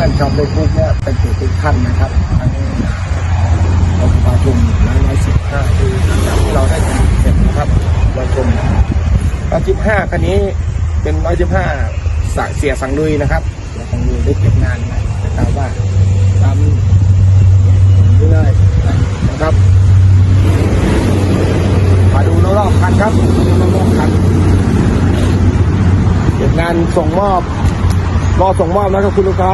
พื่อนๆชาวเฟซบุ๊กเนี่ยเป็นทุกท่านนะครับทั้งรถประชุมร้อยร้อยสิบห้าที่เราได้ทำเสร็จนะครับร้อยชมร้อยสิบห้าคันนี้เป็นร้อยสิบห้าเสียสังลุยนะครับเสียสังลุยได้เก็บงานนะแต่ว่าตามเรื่อยนะครับมาดูรอบๆคันครับดูรอบๆคันเก็บงานส่งมอบรอส่งมอบนะครับคุณลูกค้า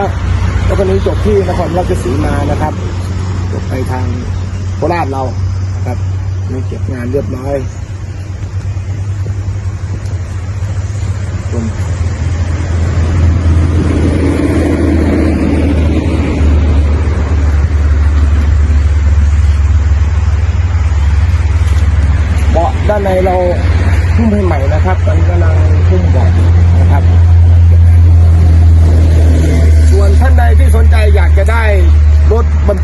แล้ววันนี้จบที่นครราชสีมานะครับ จบไปทางโคราชเรานะครับนี่เก็บงานเรียบร้อยชมเบาะด้านในเราพุ่มให้ใหม่นะครับตอนนี้กำลังพุ่มเบา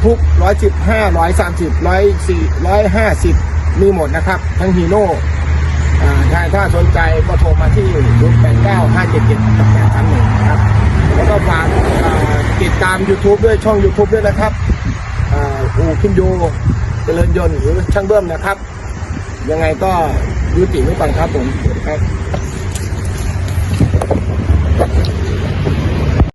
ทุกร้อยสิบห้าร้อยสามสิบร้อยสี่ร้อยห้าสิบมีหมดนะครับ ทั้งฮีโน่ถ้าถ้าสนใจก็โทรมาที่ยูนย์แปดเก้าห้าเจ็ดเจ็ดแปดสามหนึ่งครับ แล้วก็ฝากติดตาม YouTube ด้วยช่อง YouTube ด้วยนะครับอูคิมโยเจริญยนต์หรือช่างเบิ้มนะครับ ยังไงก็ยุติไว้ก่อนครับผมครับ